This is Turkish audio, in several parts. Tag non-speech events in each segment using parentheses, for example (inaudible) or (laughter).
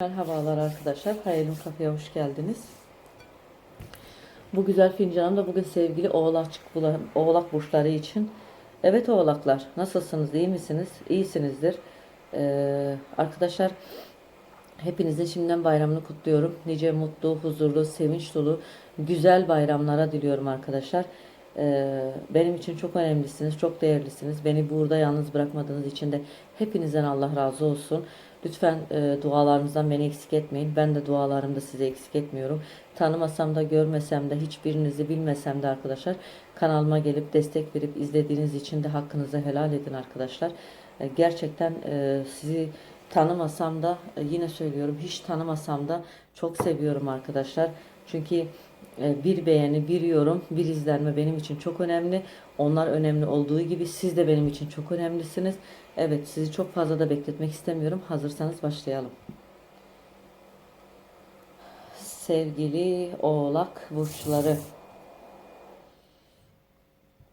Merhabalar arkadaşlar. Hayalim Kafe'ye hoş geldiniz. Bu güzel fincanım da bugün sevgili oğlak, oğlak burçları için. Evet oğlaklar nasılsınız? iyi misiniz? İyisinizdir. Ee, arkadaşlar hepinizin şimdiden bayramını kutluyorum. Nice mutlu, huzurlu, sevinç dolu, güzel bayramlara diliyorum arkadaşlar. Ee, benim için çok önemlisiniz, çok değerlisiniz. Beni burada yalnız bırakmadığınız için de hepinizden Allah razı olsun. Lütfen e, dualarınızdan beni eksik etmeyin. Ben de dualarımda sizi eksik etmiyorum. Tanımasam da görmesem de hiçbirinizi bilmesem de arkadaşlar kanalıma gelip destek verip izlediğiniz için de hakkınızı helal edin arkadaşlar. E, gerçekten e, sizi tanımasam da e, yine söylüyorum hiç tanımasam da çok seviyorum arkadaşlar. Çünkü e, bir beğeni, bir yorum, bir izlenme benim için çok önemli. Onlar önemli olduğu gibi siz de benim için çok önemlisiniz. Evet sizi çok fazla da bekletmek istemiyorum. Hazırsanız başlayalım. Sevgili oğlak burçları.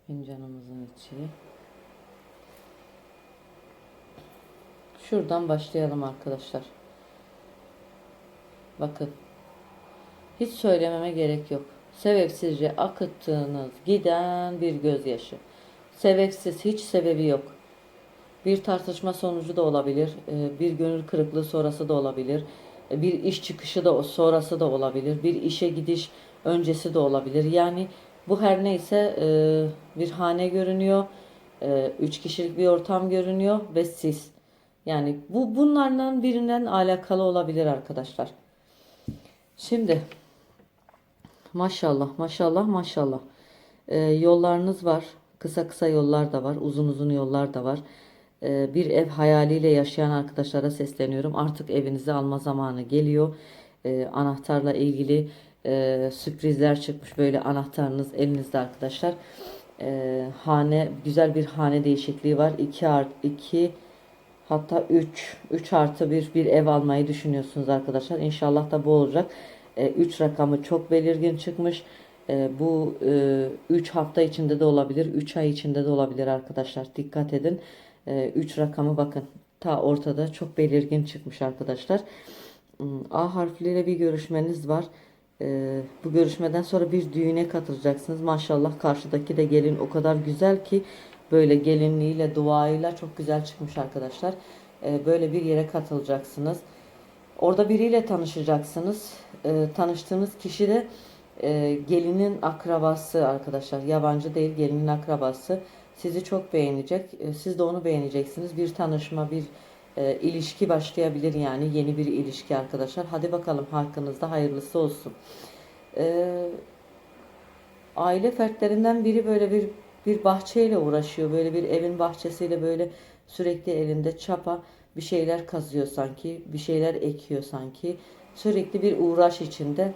Fincanımızın içi. Şuradan başlayalım arkadaşlar. Bakın. Hiç söylememe gerek yok. Sebepsizce akıttığınız giden bir gözyaşı. Sebepsiz hiç sebebi yok. Bir tartışma sonucu da olabilir. e, Bir gönül kırıklığı sonrası da olabilir. e, Bir iş çıkışı da sonrası da olabilir. Bir işe gidiş öncesi de olabilir. Yani bu her neyse e, bir hane görünüyor. Üç kişilik bir ortam görünüyor ve siz. Yani bu bunlardan birinden alakalı olabilir arkadaşlar. Şimdi maşallah maşallah maşallah yollarınız var. Kısa kısa yollar da var. Uzun uzun yollar da var. Ee, bir ev hayaliyle yaşayan arkadaşlara sesleniyorum. Artık evinizi alma zamanı geliyor. Ee, anahtarla ilgili e, sürprizler çıkmış. Böyle anahtarınız elinizde arkadaşlar. Ee, hane güzel bir hane değişikliği var. 2 art 2 Hatta 3, 3 artı 1 bir ev almayı düşünüyorsunuz arkadaşlar. İnşallah da bu olacak. 3 rakamı çok belirgin çıkmış. E, bu 3 hafta içinde de olabilir, 3 ay içinde de olabilir arkadaşlar. Dikkat edin. 3 rakamı bakın ta ortada çok belirgin çıkmış arkadaşlar. Hmm, A harfleriyle bir görüşmeniz var. E, bu görüşmeden sonra bir düğüne katılacaksınız. Maşallah karşıdaki de gelin o kadar güzel ki böyle gelinliğiyle, duayla çok güzel çıkmış arkadaşlar. E, böyle bir yere katılacaksınız. Orada biriyle tanışacaksınız. Tanıştığınız kişi de e, gelinin akrabası arkadaşlar. Yabancı değil gelinin akrabası. Sizi çok beğenecek. E, siz de onu beğeneceksiniz. Bir tanışma, bir e, ilişki başlayabilir yani. Yeni bir ilişki arkadaşlar. Hadi bakalım hakkınızda hayırlısı olsun. E, aile fertlerinden biri böyle bir bir bahçeyle uğraşıyor. Böyle bir evin bahçesiyle böyle sürekli elinde çapa bir şeyler kazıyor sanki. Bir şeyler ekiyor sanki. Sürekli bir uğraş içinde.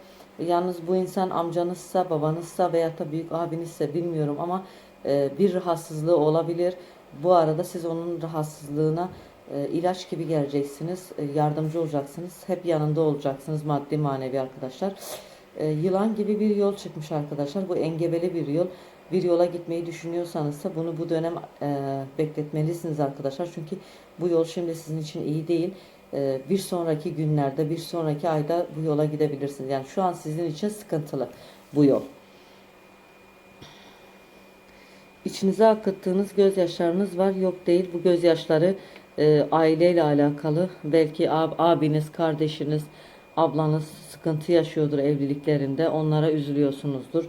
Yalnız bu insan amcanızsa, babanızsa veya da büyük abinizse bilmiyorum ama e, bir rahatsızlığı olabilir. Bu arada siz onun rahatsızlığına e, ilaç gibi geleceksiniz. E, yardımcı olacaksınız. Hep yanında olacaksınız maddi manevi arkadaşlar. Yılan gibi bir yol çıkmış arkadaşlar. Bu engebeli bir yol bir yola gitmeyi düşünüyorsanız da bunu bu dönem bekletmelisiniz arkadaşlar. Çünkü bu yol şimdi sizin için iyi değil. Bir sonraki günlerde, bir sonraki ayda bu yola gidebilirsiniz. Yani şu an sizin için sıkıntılı bu yol. İçinize akıttığınız gözyaşlarınız var. Yok değil. Bu gözyaşları e, aileyle alakalı. Belki ab, abiniz, kardeşiniz, ablanız sıkıntı yaşıyordur evliliklerinde. Onlara üzülüyorsunuzdur.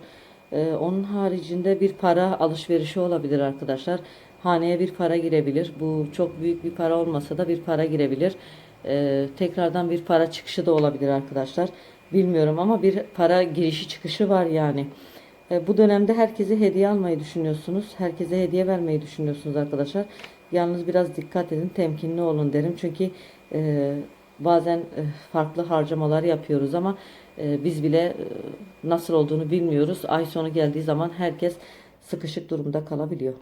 Ee, onun haricinde bir para alışverişi olabilir arkadaşlar. Haneye bir para girebilir. Bu çok büyük bir para olmasa da bir para girebilir. Ee, tekrardan bir para çıkışı da olabilir arkadaşlar. Bilmiyorum ama bir para girişi çıkışı var yani. Ee, bu dönemde herkese hediye almayı düşünüyorsunuz. Herkese hediye vermeyi düşünüyorsunuz arkadaşlar. Yalnız biraz dikkat edin, temkinli olun derim. Çünkü e, bazen e, farklı harcamalar yapıyoruz ama e, biz bile e, nasıl olduğunu bilmiyoruz. Ay sonu geldiği zaman herkes sıkışık durumda kalabiliyor.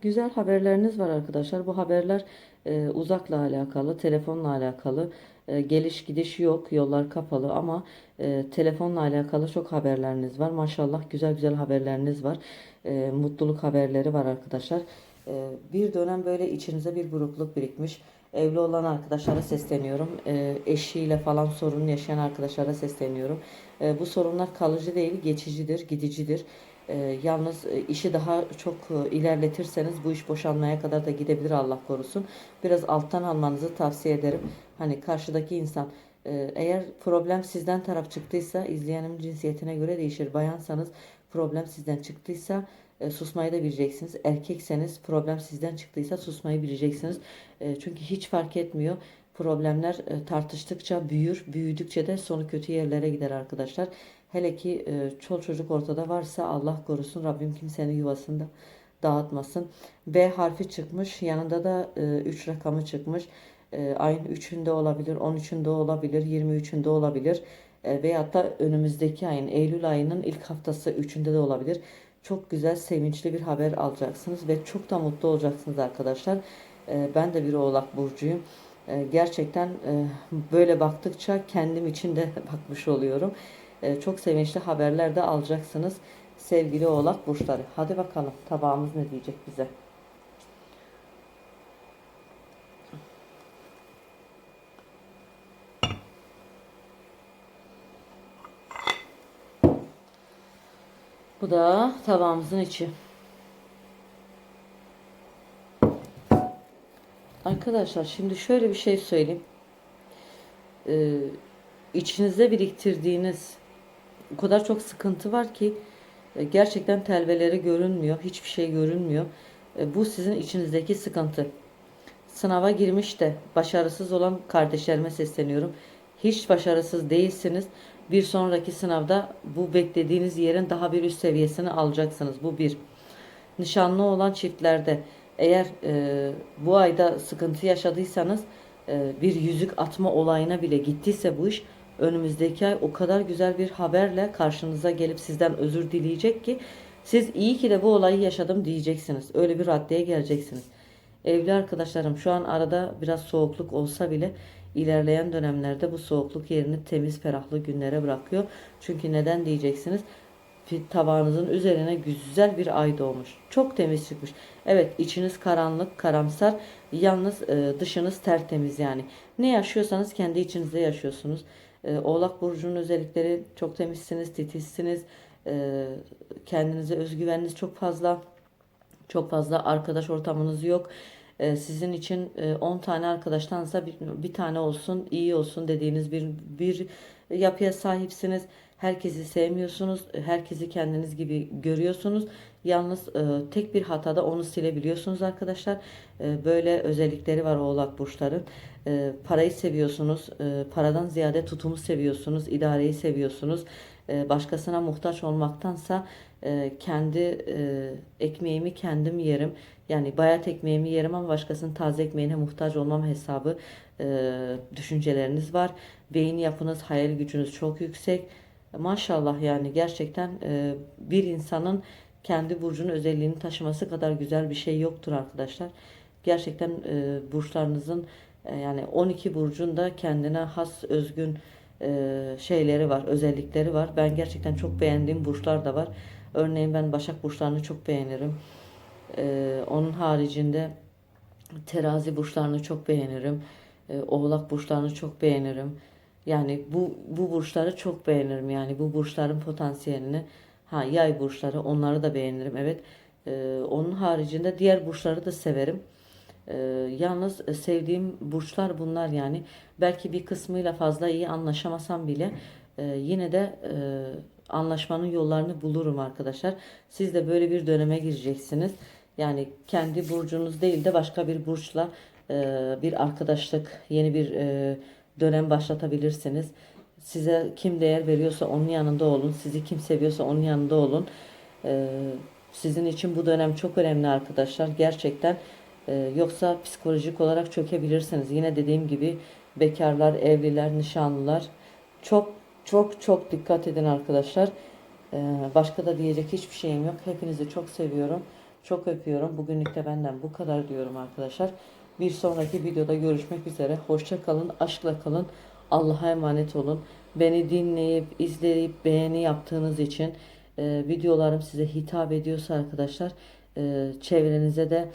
Güzel haberleriniz var arkadaşlar. Bu haberler e, uzakla alakalı, telefonla alakalı. E, geliş gidiş yok, yollar kapalı ama e, telefonla alakalı çok haberleriniz var. Maşallah güzel güzel haberleriniz var. E, mutluluk haberleri var arkadaşlar. E, bir dönem böyle içinize bir burukluk birikmiş. Evli olan arkadaşlara sesleniyorum. E, eşiyle falan sorun yaşayan arkadaşlara sesleniyorum. E, bu sorunlar kalıcı değil, geçicidir, gidicidir. E, yalnız e, işi daha çok e, ilerletirseniz bu iş boşanmaya kadar da gidebilir Allah korusun. Biraz alttan almanızı tavsiye ederim. Hani karşıdaki insan e, eğer problem sizden taraf çıktıysa izleyenin cinsiyetine göre değişir. Bayansanız problem sizden çıktıysa susmayı da bileceksiniz. Erkekseniz problem sizden çıktıysa susmayı bileceksiniz. Çünkü hiç fark etmiyor. Problemler tartıştıkça büyür, büyüdükçe de sonu kötü yerlere gider arkadaşlar. Hele ki e, çol çocuk ortada varsa Allah korusun Rabbim kimsenin yuvasında dağıtmasın. B harfi çıkmış, yanında da 3 rakamı çıkmış. E, ayın 3'ünde olabilir, 13'ünde olabilir, 23'ünde olabilir. E, veyahut da önümüzdeki ayın, Eylül ayının ilk haftası 3'ünde de olabilir. Çok güzel, sevinçli bir haber alacaksınız ve çok da mutlu olacaksınız arkadaşlar. E, ben de bir oğlak burcuyum. E, gerçekten e, böyle baktıkça kendim için de (laughs) bakmış oluyorum. E, çok sevinçli haberler de alacaksınız sevgili oğlak burçları. Hadi bakalım tabağımız ne diyecek bize. Bu da tabağımızın içi. Arkadaşlar şimdi şöyle bir şey söyleyeyim. Ee, içinizde biriktirdiğiniz o kadar çok sıkıntı var ki e, gerçekten telveleri görünmüyor. Hiçbir şey görünmüyor. E, bu sizin içinizdeki sıkıntı. Sınava girmiş de başarısız olan kardeşlerime sesleniyorum. Hiç başarısız değilsiniz. Bir sonraki sınavda bu beklediğiniz yerin daha bir üst seviyesini alacaksınız. Bu bir. Nişanlı olan çiftlerde eğer e, bu ayda sıkıntı yaşadıysanız e, bir yüzük atma olayına bile gittiyse bu iş önümüzdeki ay o kadar güzel bir haberle karşınıza gelip sizden özür dileyecek ki siz iyi ki de bu olayı yaşadım diyeceksiniz. Öyle bir raddeye geleceksiniz. Evli arkadaşlarım şu an arada biraz soğukluk olsa bile ilerleyen dönemlerde bu soğukluk yerini temiz ferahlı günlere bırakıyor. Çünkü neden diyeceksiniz? Tabağınızın üzerine güzel bir ay doğmuş. Çok temiz çıkmış. Evet içiniz karanlık, karamsar. Yalnız e, dışınız tertemiz yani. Ne yaşıyorsanız kendi içinizde yaşıyorsunuz. E, Oğlak Burcu'nun özellikleri çok temizsiniz, titizsiniz. E, kendinize özgüveniniz çok fazla. Çok fazla arkadaş ortamınız yok. E, sizin için 10 e, tane arkadaştansa bir, bir tane olsun, iyi olsun dediğiniz bir bir yapıya sahipsiniz. Herkesi sevmiyorsunuz. Herkesi kendiniz gibi görüyorsunuz. Yalnız e, tek bir hatada onu silebiliyorsunuz arkadaşlar. E, böyle özellikleri var oğlak burçların. E, parayı seviyorsunuz. E, paradan ziyade tutumu seviyorsunuz. idareyi seviyorsunuz. E, başkasına muhtaç olmaktansa e, kendi e, ekmeğimi kendim yerim. Yani bayat ekmeğimi yerim ama başkasının taze ekmeğine muhtaç olmam hesabı e, düşünceleriniz var. Beyin yapınız, hayal gücünüz çok yüksek. Maşallah yani gerçekten e, bir insanın kendi burcunun özelliğini taşıması kadar güzel bir şey yoktur arkadaşlar. Gerçekten e, burçlarınızın e, yani 12 burcun da kendine has özgün e, şeyleri var, özellikleri var. Ben gerçekten çok beğendiğim burçlar da var. Örneğin ben Başak burçlarını çok beğenirim. E, onun haricinde terazi burçlarını çok beğenirim. E, oğlak burçlarını çok beğenirim. Yani bu bu burçları çok beğenirim. Yani bu burçların potansiyelini ha yay burçları onları da beğenirim. Evet. Ee, onun haricinde diğer burçları da severim. Ee, yalnız e, sevdiğim burçlar bunlar yani. Belki bir kısmıyla fazla iyi anlaşamasam bile e, yine de e, anlaşmanın yollarını bulurum arkadaşlar. Siz de böyle bir döneme gireceksiniz. Yani kendi burcunuz değil de başka bir burçla e, bir arkadaşlık, yeni bir e, dönem başlatabilirsiniz. Size kim değer veriyorsa onun yanında olun. Sizi kim seviyorsa onun yanında olun. Ee, sizin için bu dönem çok önemli arkadaşlar. Gerçekten e, yoksa psikolojik olarak çökebilirsiniz. Yine dediğim gibi bekarlar, evliler, nişanlılar çok çok çok dikkat edin arkadaşlar. Ee, başka da diyecek hiçbir şeyim yok. Hepinizi çok seviyorum. Çok öpüyorum. Bugünlük de benden bu kadar diyorum arkadaşlar. Bir sonraki videoda görüşmek üzere. Hoşça kalın, aşkla kalın. Allah'a emanet olun. Beni dinleyip, izleyip, beğeni yaptığınız için e, videolarım size hitap ediyorsa arkadaşlar e, çevrenize de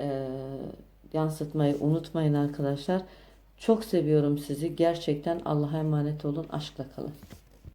e, yansıtmayı unutmayın arkadaşlar. Çok seviyorum sizi. Gerçekten Allah'a emanet olun. Aşkla kalın.